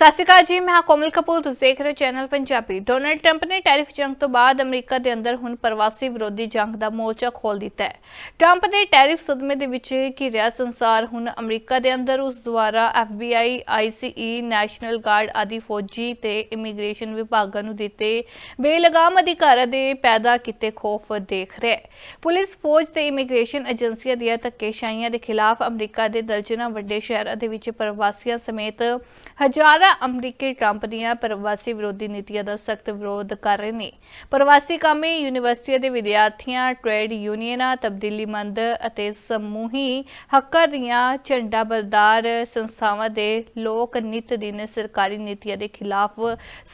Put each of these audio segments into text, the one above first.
ਸਤਿ ਸ਼੍ਰੀ ਅਕਾਲ ਜੀ, ਮੈਂ ਕੋਮਲ ਕਪੂਰ, ਤੁਸੀਂ ਦੇਖ ਰਹੇ ਹੋ ਚੈਨਲ ਪੰਜਾਬੀ। ਡੋਨਲਡ ਟਰੰਪ ਨੇ ਟੈਰਿਫ ਜੰਗ ਤੋਂ ਬਾਅਦ ਅਮਰੀਕਾ ਦੇ ਅੰਦਰ ਹੁਣ ਪ੍ਰਵਾਸੀ ਵਿਰੋਧੀ ਜੰਗ ਦਾ ਮੋਰਚਾ ਖੋਲ ਦਿੱਤਾ ਹੈ। ਟਰੰਪ ਦੇ ਟੈਰਿਫ ਸਦਮੇ ਦੇ ਵਿੱਚ ਘਿਰਿਆ ਸੰਸਾਰ ਹੁਣ ਅਮਰੀਕਾ ਦੇ ਅੰਦਰ, ਉਸ ਦੁਆਰਾ FBI ICE ਨੈਸ਼ਨਲ ਗਾਰਡ ਆਦਿ ਫੌਜੀ ਤੇ ਇਮੀਗ੍ਰੇਸ਼ਨ ਵਿਭਾਗਾਂ ਨੂੰ ਦਿੱਤੇ ਬੇਲਗਾਮ ਅਧਿਕਾਰਾਂ ਦੇ ਪੈਦਾ ਕੀਤੇ ਖੌਫ ਦੇਖ ਰਿਹਾ ਹੈ। ਪੁਲਿਸ, ਫੌਜ ਤੇ ਇਮੀਗ੍ਰੇਸ਼ਨ ਏਜੰਸੀਆਂ ਦੀਆਂ ਧੱਕੇਸ਼ਾਹੀਆਂ ਦੇ ਖਿਲਾਫ ਅਮਰੀਕਾ ਦੇ ਦਰਜਨਾਂ ਵੱਡੇ ਸ਼ਹਿਰਾਂ ਦੇ ਵਿੱਚ ਪ੍ਰਵਾਸੀਆਂ ਸਮੇਤ ਹਜ਼ਾਰਾਂ ਅਮਰੀਕੀ ਟਰੰਪ ਦੀਆਂ ਪ੍ਰਵਾਸੀ ਵਿਰੋਧੀ ਨੀਤੀਆਂ ਦਾ ਸਖਤ ਵਿਰੋਧ ਕਰ ਰਹੇ ਨੇ। ਪ੍ਰਵਾਸੀ ਕਾਮੇ ਯੂਨੀਵਰਸਿਟੀ ਦੇ ਵਿਦਿਆਰਥੀਆਂ, ਟ੍ਰੇਡ ਯੂਨੀਅਨਾਂ ਤਬਦੀਲੀ ਮੰਦ ਅਤੇ ਸਮੂਹੀ ਹੱਕਾਂ ਦੀਆਂ ਝੰਡਾ ਬਰਦਾਰ ਸੰਸਥਾਵਾਂ ਦੇ ਲੋਕ ਨਿਤ ਦਿਨ ਸਰਕਾਰੀ ਨੀਤੀਆਂ ਦੇ ਖਿਲਾਫ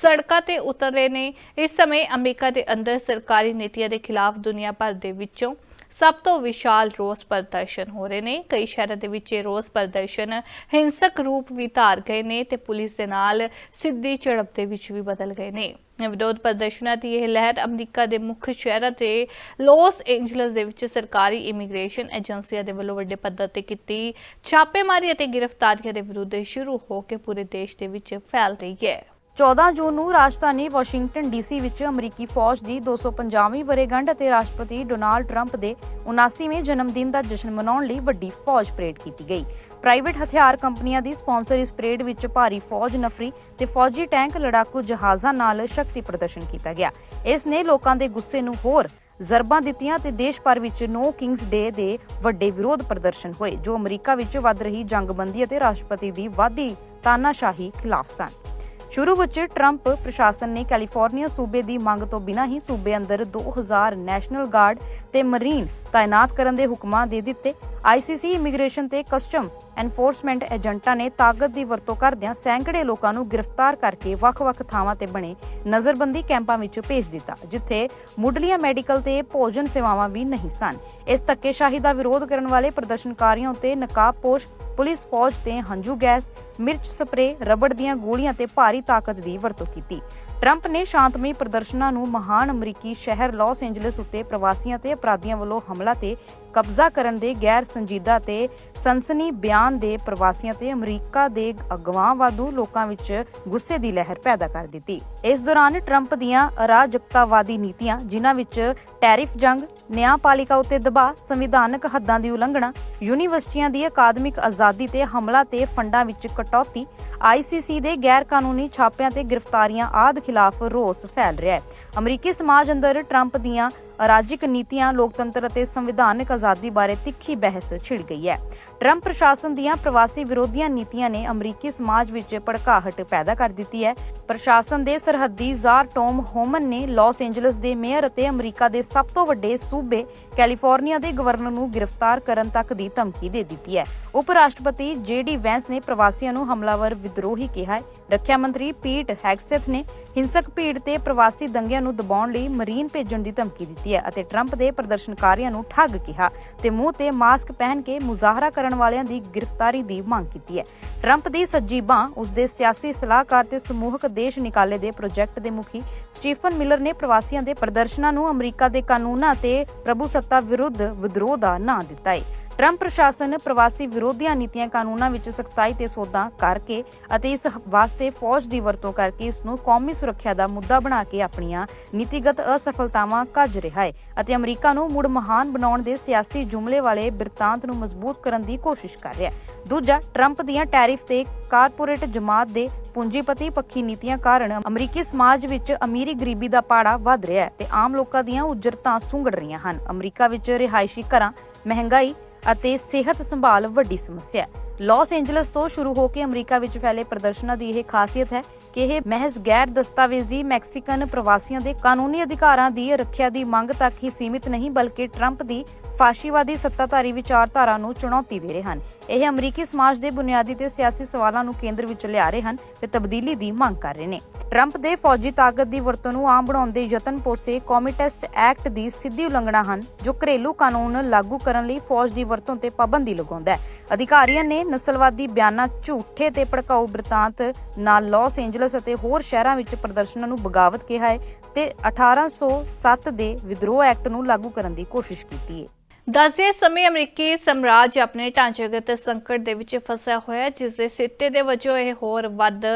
ਸੜਕਾਂ ਤੇ ਉਤਰ ਰਹੇ ਨੇ। ਇਸ ਸਮੇਂ ਅਮਰੀਕਾ ਦੇ ਅੰਦਰ ਸਰਕਾਰੀ ਨੀਤੀਆਂ ਦੇ ਖਿਲਾਫ ਦੁਨੀਆ ਭਰ ਦੇ ਵਿੱਚੋਂ ਸਭ ਤੋਂ ਵਿਸ਼ਾਲ ਰੋਸ ਪ੍ਰਦਰਸ਼ਨ ਹੋ ਰਹੇ ਨੇ। ਕਈ ਸ਼ਹਿਰਾਂ ਦੇ ਵਿੱਚ ਇਹ ਰੋਸ ਪ੍ਰਦਰਸ਼ਨ ਹਿੰਸਕ ਰੂਪ ਵੀ ਧਾਰ ਗਏ ਨੇ ਤੇ ਪੁਲਿਸ ਦੇ ਨਾਲ ਸਿੱਧੀ ਝੜਪ ਦੇ ਵਿੱਚ ਵੀ ਬਦਲ ਗਏ ਨੇ। ਵਿਰੋਧ ਪ੍ਰਦਰਸ਼ਨਾਂ ਦੀ ਇਹ ਲਹਿਰ ਅਮਰੀਕਾ ਦੇ ਮੁੱਖ ਸ਼ਹਿਰਾਂ ਤੇ ਲਾਸ ਏਂਜਲਸ ਦੇ ਵਿੱਚ ਸਰਕਾਰੀ ਇਮੀਗ੍ਰੇਸ਼ਨ ਏਜੰਸੀਆਂ ਦੇ ਵੱਲੋਂ ਵੱਡੇ ਪੱਧਰ ਤੇ ਕੀਤੀ ਛਾਪੇਮਾਰੀ ਅਤੇ ਗ੍ਰਿਫਤਾਰੀਆਂ ਦੇ ਵਿਰੁੱਧ ਸ਼ੁਰੂ ਹੋ ਕੇ ਪੂਰੇ ਦੇਸ਼ ਦੇ ਵਿੱਚ ਫੈਲ ਰਹੀ ਹੈ। 14 ਜੂਨ ਨੂੰ ਰਾਜਧਾਨੀ ਵਾਸ਼ਿੰਗਟਨ ਡੀਸੀ ਵਿੱਚ ਅਮਰੀਕੀ ਫੌਜ ਦੀ 250ਵੀਂ ਵਰ੍ਹੇਗੰਢ ਅਤੇ ਰਾਸ਼ਟਰਪਤੀ ਡੋਨਾਲਡ ਟਰੰਪ ਦੇ 79ਵੇਂ ਜਨਮ ਦਿਨ ਦਾ ਜਸ਼ਨ ਮਨਾਉਣ ਲਈ ਵੱਡੀ ਫੌਜ ਪਰੇਡ ਕੀਤੀ ਗਈ। ਪ੍ਰਾਈਵੇਟ ਹਥਿਆਰ ਕੰਪਨੀਆਂ ਦੀ ਸਪਾਂਸਰ ਇਸ ਪਰੇਡ ਵਿੱਚ ਭਾਰੀ ਫੌਜ ਨਫਰੀ ਤੇ ਫੌਜੀ ਟੈਂਕ ਲੜਾਕੂ ਜਹਾਜ਼ਾਂ ਨਾਲ ਸ਼ਕਤੀ ਪ੍ਰਦਰਸ਼ਨ ਕੀਤਾ ਗਿਆ। ਇਸ ਨੇ ਲੋਕਾਂ ਦੇ ਗੁੱਸੇ ਨੂੰ ਹੋਰ ਜ਼ਰਬਾਂ ਦਿੱਤੀਆਂ ਤੇ ਦੇਸ਼ ਭਰ ਵਿੱਚ ਨੋ ਕਿੰਗਸ ਡੇ ਦੇ ਵੱਡੇ ਵਿਰੋਧ ਪ੍ਰਦਰਸ਼ਨ ਹੋਏ, ਜੋ ਅਮਰੀਕਾ ਵਿੱਚ ਵੱਧ ਰਹੀ ਜੰਗਬੰਦੀ ਅਤੇ ਰਾਸ਼ਟਰਪਤੀ ਦੀ ਵਾਧੀ ਤਾਨਾਸ਼ਾਹੀ ਖਿਲਾਫ ਸਨ। ਸ਼ੁਰੂ ਵਿੱਚ ਟਰੰਪ ਪ੍ਰਸ਼ਾਸਨ ਨੇ ਕੈਲੀਫੋਰਨੀਆ ਸੂਬੇ ਦੀ ਮੰਗ ਤੋਂ ਬਿਨਾਂ ਹੀ ਸੂਬੇ ਅੰਦਰ 2000 ਨੈਸ਼ਨਲ ਗਾਰਡ ਤੇ ਮਰੀਨ ਤਾਇਨਾਤ ਕਰਨ ਦੇ ਹੁਕਮਾਂ ਦੇ ਦਿੱਤੇ। ਆਈਸੀਸੀ ਇਮੀਗ੍ਰੇਸ਼ਨ ਤੇ ਕਸਟਮ ਐਨਫੋਰਸਮੈਂਟ ਏਜੰਟਾਂ ਨੇ ਤਾਕਤ ਦੀ ਵਰਤੋਂ ਕਰਦਿਆਂ ਸੈਂਕੜੇ ਲੋਕਾਂ ਨੂੰ ਗ੍ਰਿਫਤਾਰ ਕਰਕੇ ਵੱਖ-ਵੱਖ ਥਾਵਾਂ ਤੇ ਬਣੇ ਨਜ਼ਰਬੰਦੀ ਕੈਂਪਾਂ ਵਿੱਚ ਭੇਜ ਦਿੱਤਾ, ਜਿੱਥੇ ਮੁੱਢਲੀਆਂ ਮੈਡੀਕਲ ਤੇ ਭੋਜਨ ਸੇਵਾਵਾਂ ਵੀ ਨਹੀਂ ਸਨ। ਇਸ ਧੱਕੇਸ਼ਾਹੀ ਦਾ ਵਿਰੋਧ ਕਰਨ ਵਾਲੇ ਪ੍ਰਦਰਸ਼ਨਕਾਰੀਆਂ ਉੱਤੇ ਨਕਾਬਪੋਸ਼ ਪੁਲਿਸ ਫੌਜ ਤੇ ਹੰਝੂ ਗੈਸ, ਮਿਰਚ ਸਪਰੇ ਰਬੜ ਦੀਆਂ ਗੋਲੀਆਂ ਤੇ ਭਾਰੀ ਤਾਕਤ ਦੀ ਵਰਤੋਂ ਕੀਤੀ। ਟਰੰਪ ਨੇ ਸ਼ਾਂਤਮਈ ਪ੍ਰਦਰਸ਼ਨਾਂ ਨੂੰ ਮਹਾਨ ਅਮਰੀਕੀ ਸ਼ਹਿਰ ਲਾਸ ਏਂਜਲਸ ਉੱਤੇ ਪ੍ਰਵਾਸੀਆਂ ਤੇ ਅਪਰਾਧੀਆਂ ਵੱਲੋਂ ਹਮਲਾ ਤੇ ਕਬਜ਼ਾ ਕਰਨ ਦੇ ਗੈਰ ਸੰਜੀਦਾ ਤੇ ਸਨਸਨੀ ਬਿਆਨ ਦੇ ਪ੍ਰਵਾਸੀਆਂ ਤੇ ਅਮਰੀਕਾ ਦੇ ਅਗਵਾਂਵਾਦੂ ਲੋਕਾਂ ਵਿੱਚ ਗੁੱਸੇ ਦੀ ਲਹਿਰ ਪੈਦਾ ਕਰ ਦਿੱਤੀ। ਇਸ ਦੌਰਾਨ ਟਰੰਪ ਦੀਆਂ ਅਰਾਜਕਤਾਵਾਦੀ ਨੀਤੀਆਂ, ਜਿਨ੍ਹਾਂ ਵਿੱਚ ਟੈਰਿਫ ਜੰਗ ਨਿਆਂਪਾਲਿਕਾ ਉਤੇ ਦਬਾਅ, ਸੰਵਿਧਾਨਕ ਹੱਦਾਂ ਦੀ ਉਲੰਘਣਾ, ਯੂਨੀਵਰਸਿਟੀਆਂ ਦੀ ਅਕਾਦਮਿਕ ਆਜ਼ਾਦੀ ਤੇ ਹਮਲਾ ਤੇ ਫੰਡਾਂ ਵਿੱਚ ਕਟੌਤੀ ਆਈਸੀਸੀ ਦੇ ਗੈਰ ਕਾਨੂੰਨੀ ਛਾਪਿਆਂ ਤੇ ਗ੍ਰਿਫਤਾਰੀਆਂ ਆਦਿ ਖਿਲਾਫ ਰੋਸ ਫੈਲ ਰਿਹਾ ਹੈ। ਅਮਰੀਕੀ ਸਮਾਜ ਅੰਦਰ ਟਰੰਪ ਦੀਆਂ ਅਰਾਜਿਕ ਨੀਤੀਆਂ, ਲੋਕਤੰਤਰ ਅਤੇ ਸੰਵਿਧਾਨਕ ਆਜ਼ਾਦੀ ਬਾਰੇ ਤਿੱਖੀ ਬਹਿਸ ਛਿੜ ਗਈ ਹੈ। ਟਰੰਪ ਪ੍ਰਸ਼ਾਸਨ ਦੀਆਂ ਪ੍ਰਵਾਸੀ ਵਿਰੋਧੀਆਂ ਨੀਤੀਆਂ ਨੇ ਅਮਰੀਕੀ ਸਮਾਜ ਵਿੱਚ ਭੜਕਾਹਟ ਪੈਦਾ ਕਰ ਦਿੱਤੀ ਹੈ। ਪ੍ਰਸ਼ਾਸਨ ਦੇ ਸਰਹੱਦੀ ਜ਼ਾਰ ਟੋਮ ਹੋਮਨ ਨੇ ਲਾਸ ਏਂਜਲਸ ਦੇ ਮੇਅਰ ਅਤੇ ਅਮਰੀਕਾ ਦੇ ਸਭ ਤੋਂ ਵੱਡੇ ਸੂਬੇ ਕੈਲੀਫੋਰਨੀਆ ਦੇ ਗਵਰਨਰ ਨੂੰ ਗ੍ਰਿਫਤਾਰ ਕਰਨ ਤੱਕ ਦੀ ਧਮਕੀ ਦੇ ਦਿੱਤੀ ਹੈ। ਉਪ ਰਾਸ਼ਟਰਪਤੀ ਜੇਡੀ ਵੈਂਸ ਨੇ ਪ੍ਰਵਾਸੀਆਂ ਨੂੰ ਹਮਲਾਵਰ ਵਿਦਰੋਹੀ ਕਿਹਾ ਹੈ। ਰੱਖਿਆ ਮੰਤਰੀ ਪੀਟ ਹੈਗਸੈਥ ਨੇ ਹਿੰਸਕ ਭੀੜ ਤੇ ਪ੍ਰਵਾਸੀ ਦੰਗਿਆਂ ਨੂੰ ਦਬਾਉਣ ਲਈ ਮਰੀਨ ਭੇਜਣ ਦੀ ਧਮਕੀ ਦਿੱਤੀ ਹੈ ਅਤੇ ਟਰੰਪ ਦੇ ਪ੍ਰਦਰਸ਼ਨਕਾਰੀਆਂ ਨੂੰ ਠੱਗ ਕਿਹਾ ਤੇ ਮੂੰਹ ਤੇ ਮਾਸਕ ਪਹਿਨ ਕੇ ਮੁਜ਼ਾਹਰਾ ਕਰਨ ਵਾਲਿਆਂ ਦੀ ਗ੍ਰਿਫਤਾਰੀ ਦੀ ਮੰਗ ਕੀਤੀ ਹੈ। ਟਰੰਪ ਦੀ ਸੱਜੀ ਬਾਹ ਉਸ ਦੇ ਸਿਆਸੀ ਸਲਾਹਕਾਰ ਤੇ ਸਮੂਹਕ ਦੇਸ਼ ਨਿਕਾਲੇ ਦੇ ਪ੍ਰੋਜੈਕਟ ਦੇ ਮੁਖੀ ਸਟੀਫਨ ਮਿਲਰ ਨੇ ਪ੍ਰਵਾਸੀਆਂ ਦੇ ਪ੍ਰਦਰਸ਼ਨਾਂ ਨੂੰ ਅਮਰੀਕਾ ਦੇ ਕਾਨੂੰਨਾਂ ਤੇ ਪ੍ਰਭੂਸੱਤਾ ਵਿਰੁੱਧ ਵਿਦਰੋਹ ਦਾ ਨਾਂ ਦਿੱਤਾ ਹੈ ਟਰੰਪ ਪ੍ਰਸ਼ਾਸਨ ਪ੍ਰਵਾਸੀ ਵਿਰੋਧੀਆਂ ਨੀਤੀਆਂ ਕਾਨੂੰਨਾਂ ਵਿੱਚ ਸਖਤਾਈ ਤੇ ਸੋਧਾਂ ਕਰਕੇ ਅਤੇ ਇਸ ਵਾਸਤੇ ਫੌਜ ਦੀ ਵਰਤੋਂ ਕਰਕੇ ਇਸ ਨੂੰ ਕੌਮੀ ਸੁਰੱਖਿਆ ਦਾ ਮੁੱਦਾ ਬਣਾ ਕੇ ਆਪਣੀਆਂ ਨੀਤੀਗਤ ਅਸਫਲਤਾਵਾਂ ਕੱਜ ਰਿਹਾ ਹੈ ਅਤੇ ਅਮਰੀਕਾ ਨੂੰ ਮੁੜ ਮਹਾਨ ਬਣਾਉਣ ਦੇ ਸਿਆਸੀ ਜੁਮਲੇ ਵਾਲੇ ਬਿਰਤਾਂਤ ਨੂੰ ਮਜ਼ਬੂਤ ਕਰਨ ਦੀ ਕੋਸ਼ਿਸ਼ ਕਰ ਰਿਹਾ ਹੈ। ਦੂਜਾ, ਟਰੰਪ ਦੀਆਂ ਟੈਰਿਫ ਤੇ ਕਾਰਪੋਰੇਟ ਜਮਾਤ ਦੇ ਪੂੰਜੀਪਤੀ ਪੱਖੀ ਨੀਤੀਆਂ ਕਾਰਨ ਅਮਰੀਕੀ ਸਮਾਜ ਵਿੱਚ ਅਮੀਰੀ ਗਰੀਬੀ ਦਾ ਪਾੜਾ ਵੱਧ ਰਿਹਾ ਹੈ ਤੇ ਆਮ ਲੋਕਾਂ ਦੀਆਂ ਉਜਰਤਾਂ ਸੁੰਗੜ ਰਹੀਆਂ ਹਨ। ਅਮਰੀਕਾ ਵਿੱਚ ਰਿਹਾਇਸ਼ੀ ਘਰਾਂ, ਮਹਿੰਗਾਈ ਅਤੇ ਸਿਹਤ ਸੰਭਾਲ ਵੱਡੀ ਸਮੱਸਿਆ ਹੈ। ਲਾਸ ਏਂਜਲਸ ਤੋਂ ਸ਼ੁਰੂ ਹੋ ਕੇ ਅਮਰੀਕਾ ਵਿੱਚ ਫੈਲੇ ਪ੍ਰਦਰਸ਼ਨਾਂ ਦੀ ਇਹ ਖਾਸੀਅਤ ਹੈ ਕਿ ਇਹ ਮਹਿਜ਼ ਗੈਰ ਦਸਤਾਵੇਜ਼ੀ ਮੈਕਸੀਕਨ ਪ੍ਰਵਾਸੀਆਂ ਦੇ ਕਾਨੂੰਨੀ ਅਧਿਕਾਰਾਂ ਦੀ ਰੱਖਿਆ ਦੀ ਮੰਗ ਤੱਕ ਹੀ ਸੀਮਿਤ ਨਹੀਂ, ਬਲਕਿ ਟਰੰਪ ਦੀ ਫਾਸ਼ੀਵਾਦੀ ਸੱਤਾਧਾਰੀ ਵਿਚਾਰਧਾਰਾ ਨੂੰ ਚੁਣੌਤੀ ਦੇ ਰਹੇ ਹਨ। ਇਹ ਅਮਰੀਕੀ ਸਮਾਜ ਦੇ ਬੁਨਿਆਦੀ ਤੇ ਸਿਆਸੀ ਸਵਾਲਾਂ ਨੂੰ ਕੇਂਦਰ ਵਿੱਚ ਲਿਆ ਰਹੇ ਹਨ ਤੇ ਤਬਦੀਲੀ ਦੀ ਮੰਗ ਕਰ ਰਹੇ ਨੇ। ਟਰੰਪ ਦੇ ਫੌਜੀ ਤਾਕਤ ਦੀ ਵਰਤੋਂ ਨੂੰ ਆਮ ਬਣਾਉਣ ਦੇ ਯਤਨ ਪੋਸੇ ਕੌਮੀਟੈਸਟ ਐਕਟ ਦੀ ਸਿੱਧੀ ਉਲੰਘਣਾ ਹਨ, ਜੋ ਘਰੇਲੂ ਕਾਨੂੰਨ ਲਾਗੂ ਕਰਨ ਲਈ ਫੌਜ ਦੀ ਵਰਤੋਂ ਤੇ ਪਾਬੰਦੀ ਲਗਾਉਂਦਾ ਹੈ। ਅਧਿਕਾਰੀਆਂ ਨੇ ਨਸਲਵਾਦੀ ਬਿਆਨਾਂ ਝੂਠੇ ਤੇ ਭੜਕਾਊ ਬ੍ਰਿਤਾਂਤ ਨਾਲ ਲਾਸ ਏਂਜਲਸ ਅਤੇ ਹੋਰ ਸ਼ਹਿਰਾਂ ਵਿੱਚ ਪ੍ਰਦਰਸ਼ਨਾਂ ਨੂੰ ਬਗਾਵਤ ਕਿਹਾ ਹੈ ਤੇ 1807 ਦੇ ਵਿਦਰੋਹ ਐਕਟ ਨੂੰ ਲਾਗੂ ਕਰਨ ਦੀ ਕੋਸ਼ਿਸ਼ ਕੀਤੀ ਹੈ। ਦੱਸਦੇ ਸਮੇਂ ਅਮਰੀਕੀ ਸਮਰਾਜ ਆਪਣੇ ਢਾਂਚਾਗਤ ਸੰਕਟ ਦੇ ਵਿੱਚ ਫਸਿਆ ਹੋਇਆ ਜਿਸ ਦੇ ਸਿੱਟੇ ਦੇ ਵਜੋਂ ਇਹ ਹੋਰ ਵੱਧ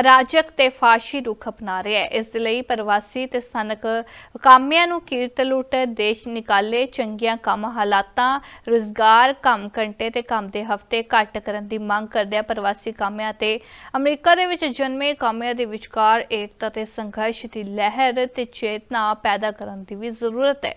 ਅਰਾਜਕ ਤੇ ਫਾਸ਼ੀ ਰੁਖ ਅਪਣਾ ਰਿਹਾ ਹੈ। ਇਸ ਦੇ ਲਈ ਪ੍ਰਵਾਸੀ ਤੇ ਸਥਾਨਕ ਕਾਮਿਆਂ ਨੂੰ ਕੀਰਤ ਲੁੱਟ, ਦੇਸ਼ ਨਿਕਾਲੇ, ਚੰਗੀਆਂ ਕੰਮ ਹਾਲਾਤਾਂ, ਰੁਜ਼ਗਾਰ, ਕੰਮ ਘੰਟੇ ਤੇ ਕੰਮ ਦੇ ਹਫ਼ਤੇ ਘੱਟ ਕਰਨ ਦੀ ਮੰਗ ਕਰਦਿਆਂ ਪ੍ਰਵਾਸੀ ਕਾਮਿਆਂ ਤੇ। ਅਮਰੀਕਾ ਦੇ ਵਿੱਚ ਜਨਮੇ ਕਾਮਿਆਂ ਦੇ ਵਿਚਕਾਰ ਏਕਤਾ ਤੇ ਸੰਘਰਸ਼ ਦੀ ਲਹਿਰ ਤੇ ਚੇਤਨਾ ਪੈਦਾ ਕਰਨ ਦੀ ਵੀ ਜ਼ਰੂਰਤ ਹੈ।